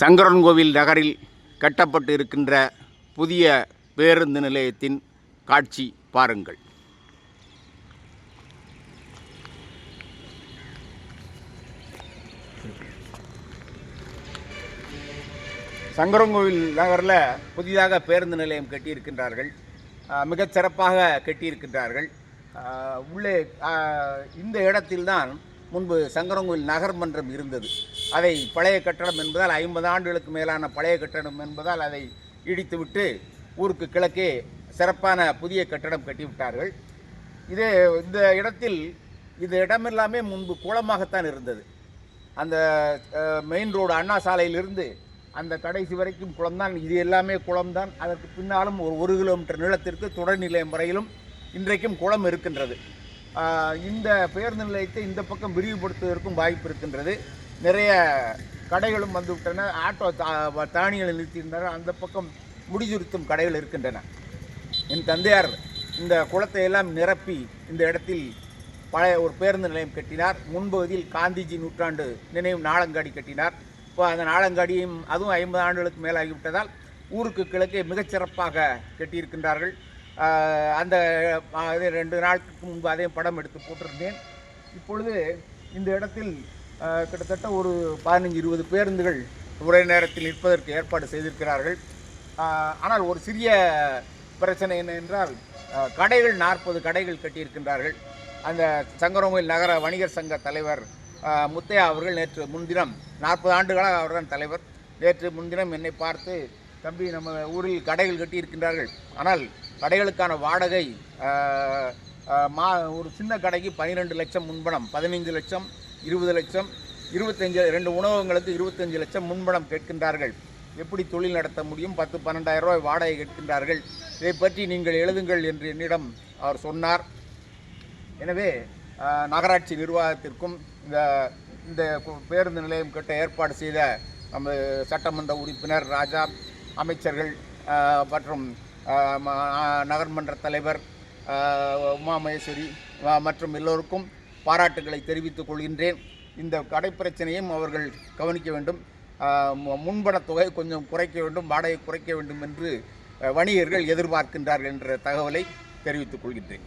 சங்கரன்கோவில் நகரில் கட்டப்பட்டு இருக்கின்ற புதிய பேருந்து நிலையத்தின் காட்சி பாருங்கள். சங்கரங்கோவில் நகரில் புதிதாக பேருந்து நிலையம் கட்டியிருக்கின்றார்கள். அஹ், மிகச் சிறப்பாக கட்டியிருக்கின்றார்கள். உள்ளே இந்த இடத்தில்தான் முன்பு சங்கரன்கோவில் நகர்மன்றம் இருந்தது. அதை பழைய கட்டடம் என்பதால் ஐம்பது ஆண்டுகளுக்கு மேலான பழைய கட்டடம் என்பதால் அதை இடித்துவிட்டு ஊருக்கு கிழக்கே சிறப்பான புதிய கட்டடம் கட்டிவிட்டார்கள். இதே இந்த இடத்தில் இந்த இடமெல்லாமே முன்பு குளமாகத்தான் இருந்தது. அந்த மெயின் ரோடு அண்ணா சாலையிலிருந்து அந்த கடைசி வரைக்கும் குளம்தான். இது எல்லாமே குளம்தான். அதற்கு பின்னாலும் ஒரு ஒரு கிலோமீட்டர் நீளத்திற்கு தொடர் நிலையம் வரையிலும் இன்றைக்கும் குளம் இருக்கின்றது. இந்த பேருந்து நிலையத்தை இந்த பக்கம் விரிவுபடுத்துவதற்கும் வாய்ப்பு இருக்கின்றது. நிறைய கடைகளும் வந்துவிட்டன. ஆட்டோ தா- தானியங்களை நிறுத்தியிருந்தன அந்த பக்கம் முடிதிருத்தும் கடைகள் இருக்கின்றன. என் தந்தையார் இந்த குளத்தை எல்லாம் நிரப்பி இந்த இடத்தில் பழைய ஒரு பேருந்து நிலையம் கட்டினார். முன்பகுதியில் காந்திஜி நூற்றாண்டு நினைவு நாளங்காடி கட்டினார். இப்போ அந்த நாளங்காடியும் அதுவும் ஐம்பது ஆண்டுகளுக்கு மேலாகிவிட்டதால் ஊருக்கு கிழக்கே மிகச்சிறப்பாக கட்டியிருக்கின்றார்கள். அந்த அதே அது ரெண்டு நாட்களுக்கு முன்பு அதையும் படம் எடுத்து போட்டிருந்தேன். இப்பொழுது இந்த இடத்தில் கிட்டத்தட்ட ஒரு பதினஞ்சு இருபது பேருந்துகள் ஒரே நேரத்தில் நிற்பதற்கு ஏற்பாடு செய்திருக்கிறார்கள். ஆனால் ஒரு சிறிய பிரச்சனை என்ன என்றால் கடைகள் நாற்பது கடைகள் கட்டியிருக்கின்றார்கள். அந்த சங்கரங்கோயில் நகர வணிகர் சங்க தலைவர் முத்தையா அவர்கள் நேற்று முன்தினம் நாற்பது ஆண்டுகளாக அவர்தான் தலைவர் நேற்று முன்தினம் என்னை பார்த்து தம்பி நம்ம ஊரில் கடைகள் கட்டியிருக்கின்றார்கள். ஆனால் கடைகளுக்கான வாடகை மா ஒரு சின்ன கடைக்கு பன்னிரெண்டு லட்சம் முன்பணம் பதினைந்து லட்சம் இருபது லட்சம் இருபத்தஞ்சு ரெண்டு உணவகங்களுக்கு இருபத்தஞ்சு லட்சம் முன்பணம் கேட்கின்றார்கள். எப்படி தொழில் நடத்த முடியும்? பத்து பன்னெண்டாயிரம் ரூபாய் வாடகை கேட்கின்றார்கள். இதை பற்றி நீங்கள் எழுதுங்கள் என்று என்னிடம் அவர் சொன்னார். எனவே நகராட்சி நிர்வாகத்திற்கும் இந்த இந்த பேருந்து நிலையம் கிட்ட ஏற்பாடு செய்த நம்ம சட்டமன்ற உறுப்பினர் ராஜா அமைச்சர்கள் மற்றும் நகர்மன்ற தலைவர் உமாமகேஸ்வரி உமா மகேஸ்வரி மற்றும் எல்லோருக்கும் பாராட்டுகளை தெரிவித்துக் கொள்கின்றேன். இந்த கடை பிரச்சனையும் அவர்கள் கவனிக்க வேண்டும். முன்பண தொகை கொஞ்சம் குறைக்க வேண்டும் வாடகை குறைக்க வேண்டும் என்று வணிகர்கள் எதிர்பார்க்கின்றார்கள் என்ற தகவலை தெரிவித்துக் கொள்கின்றேன்.